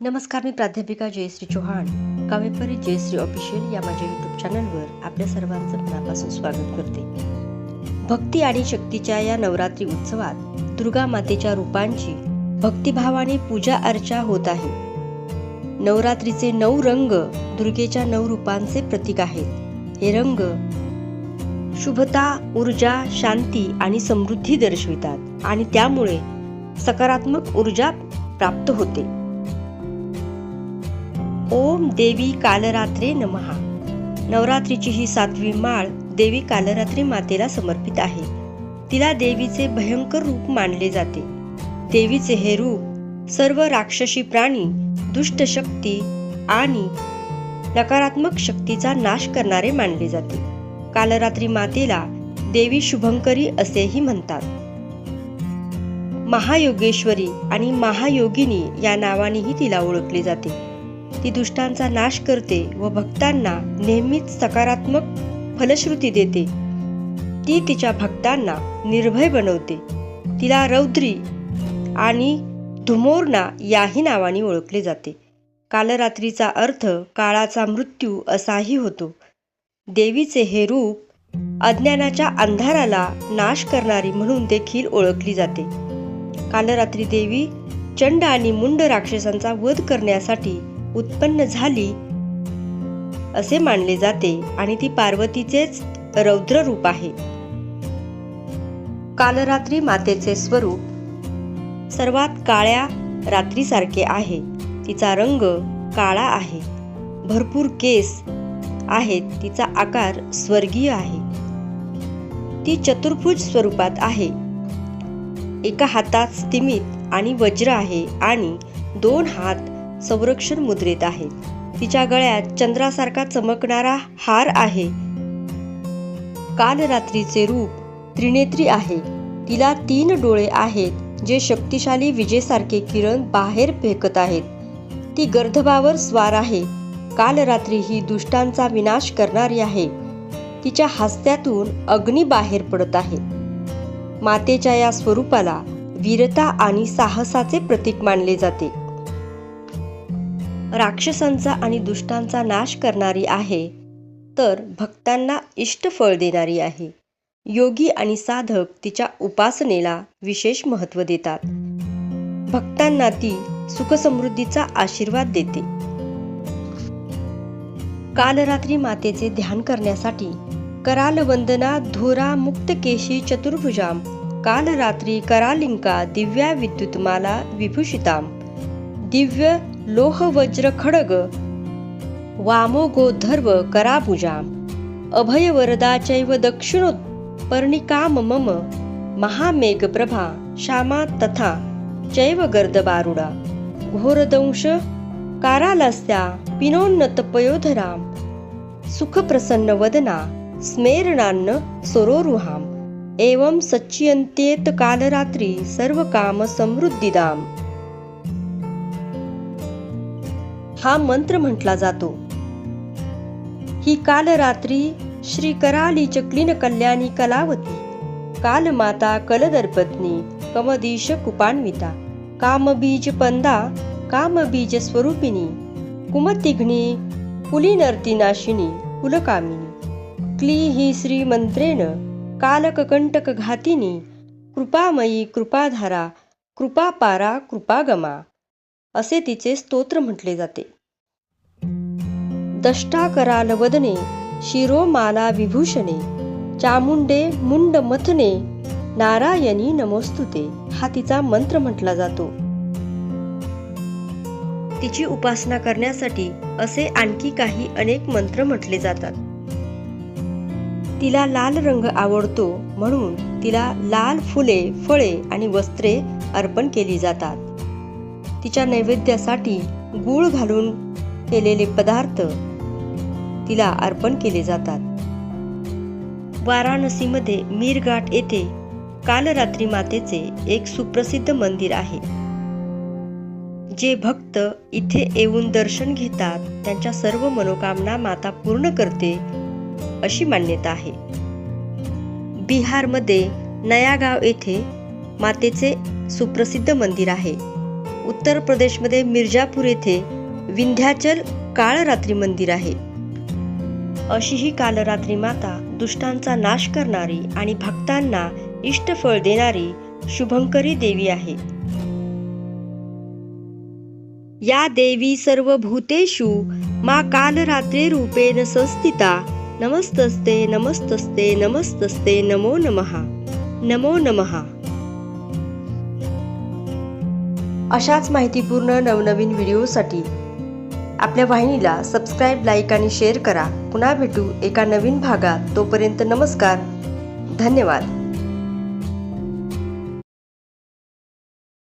नमस्कार मी प्राध्यापिका जयश्री चौहान. काव्यपरी जयश्री ऑफिशियल या माझ्या युट्यूब चॅनलवर आपल्या सर्वांचं मनापासून स्वागत करते. भक्ती आणि शक्तीच्या या नवरात्री उत्सवात दुर्गा मातेच्या रूपांची भक्तिभावाने पूजा अर्चा होत आहे. नवरात्रीचे नऊ रंग दुर्गेच्या नऊ रूपांचे प्रतीक आहेत. हे रंग शुभता ऊर्जा शांती आणि समृद्धी दर्शवितात आणि त्यामुळे सकारात्मक ऊर्जा प्राप्त होते. ओम देवी कालरात्रे नमहा. नवरात्रीची ही सातवी माळ देवी कालरात्री मातेला समर्पित आहे. तिला देवीचे भयंकर रूप मानले जाते. देवीचे हे रूप सर्व राक्षसी प्राणी दुष्ट शक्ती आणि नकारात्मक शक्तीचा नाश करणारे मानले जाते. कालरात्री मातेला देवी शुभंकरी असेही म्हणतात. महायोगेश्वरी आणि महायोगिनी या नावानेही तिला ओळखले जाते. ती दुष्टांचा नाश करते व भक्तांना नेहमीच सकारात्मक फलश्रुती देते. ती तिच्या भक्तांना निर्भय बनवते. तिला रौद्री आणि धुमोरना याही नावाने ओळखले जाते. कालरात्रीचा अर्थ काळाचा मृत्यू असाही होतो. देवीचे हे रूप अज्ञानाच्या अंधाराला नाश करणारी म्हणून देखील ओळखली जाते. कालरात्री देवी चंड आणि मुंड राक्षसांचा वध करण्यासाठी उत्पन्न झाली असे मानले जाते आणि ती पार्वतीचेच रौद्र रूप आहे. कालरात्री मातेचे स्वरूप सर्वात काळ्या रात्रीसारखे आहे. तिचा रंग काळा आहे. भरपूर केस आहेत. तिचा आकार स्वर्गीय आहे. ती चतुर्भुज स्वरूपात आहे. एका हातात स्तिमित आणि वज्र आहे आणि दोन हात संरक्षण मुद्रेत आहे. तिच्या गळ्यात चंद्रासारखा चमकणारा हार आहे. कालरात्रीचे रूप त्रिनेत्री आहे. तिला तीन डोळे आहेत जे शक्तिशाली विजेसारखे किरण बाहेर फेकत आहेत. ती गर्धभावर स्वार आहे. कालरात्री ही दुष्टांचा विनाश करणारी आहे. तिच्या हास्यातून अग्नी बाहेर पडत आहे. मातेच्या या स्वरूपाला वीरता आणि साहसाचे प्रतीक मानले जाते. राक्षसांचा आणि दुष्टांचा नाश करणारी आहे तर भक्तांना इष्टफळ देणारी आहे. योगी आणि साधक तिच्या उपासनेला विशेष महत्त्व देतात. भक्तांना ती सुखसमृद्धीचा आशीर्वाद देते. कालरात्री मातेचे ध्यान करण्यासाठी कराल वंदना धोरा मुक्त केशी चतुर्भुजाम कालरात्री करालिंका दिव्या विद्युतमाला विभूषिताम दिव्य लोह वज्र खडग वामो गोधर्व कराभुजाम अभय चैव पर्णिकाम मम महामेघप्रभा श्यामा तथा चैव गर्दबारुडा घोरदंश कारालस्या पिनोन्नत पयोधराम सुखप्रसन्न वदना स्मेरणान्न सरोरुहाम एवं सच्चियन्तेत कालरात्री सर्व हा मंत्र म्हटला जातो. ही कालरात्री श्री कराली चक्लीन कल्याणी कलावती कालमाता कलदर्पत्नी कमदीश कुपान्विता कामबीज पंदा कामबीज स्वरूपिणी कुमतिघ्नी कुलीनर्तिनाशिनी कुलकामिनी. क्ली ही श्रीमंत्रेण कालककंटक घातिनी कृपामयी कृपाधारा कृपापारा कृपागमा असे तिचे स्तोत्र म्हटले जाते. दष्टाकराल वदने शिरोमाला विभूषणे चामुंडे मुंड मथने नारायणी नमोस्तुते हा तिचा मंत्र म्हटला जातो. तिची उपासना करण्यासाठी असे आणखी काही अनेक मंत्र म्हटले जातात. तिला लाल रंग आवडतो म्हणून तिला लाल फुले फळे आणि वस्त्रे अर्पण केली जातात. तिच्या नैवेद्यासाठी गूळ घालून केलेले पदार्थ तिला अर्पण केले जातात. वाराणसीमध्ये मीरघाट येथे कालरात्री मातेचे एक सुप्रसिद्ध मंदिर आहे. जे भक्त इथे येऊन दर्शन घेतात त्यांच्या सर्व मनोकामना माता पूर्ण करते अशी मान्यता आहे. बिहारमध्ये नयागाव येथे मातेचे सुप्रसिद्ध मंदिर आहे. उत्तर प्रदेशमध्ये मिर्जापूर येथे विंध्याचल काळरात्री मंदिर आहे. अशी ही कालरात्री माता दुष्टांचा नाश करणारी आणि भक्तांना इष्टफळ देणारी शुभंकरी देवी आहे. या देवी सर्व भूतेषु मा कालरात्रे रूपेण संस्थिता नमस्तस्ते नमस्तस्ते नमस्तस्ते नमो नमः नमो नमः. अशाच माहितीपूर्ण नवनवीन व्हिडिओसाठी आपल्या वाहिनीला सबस्क्राईब लाईक आणि शेअर करा. पुन्हा भेटू एका नवीन भागात. तोपर्यंत नमस्कार. धन्यवाद.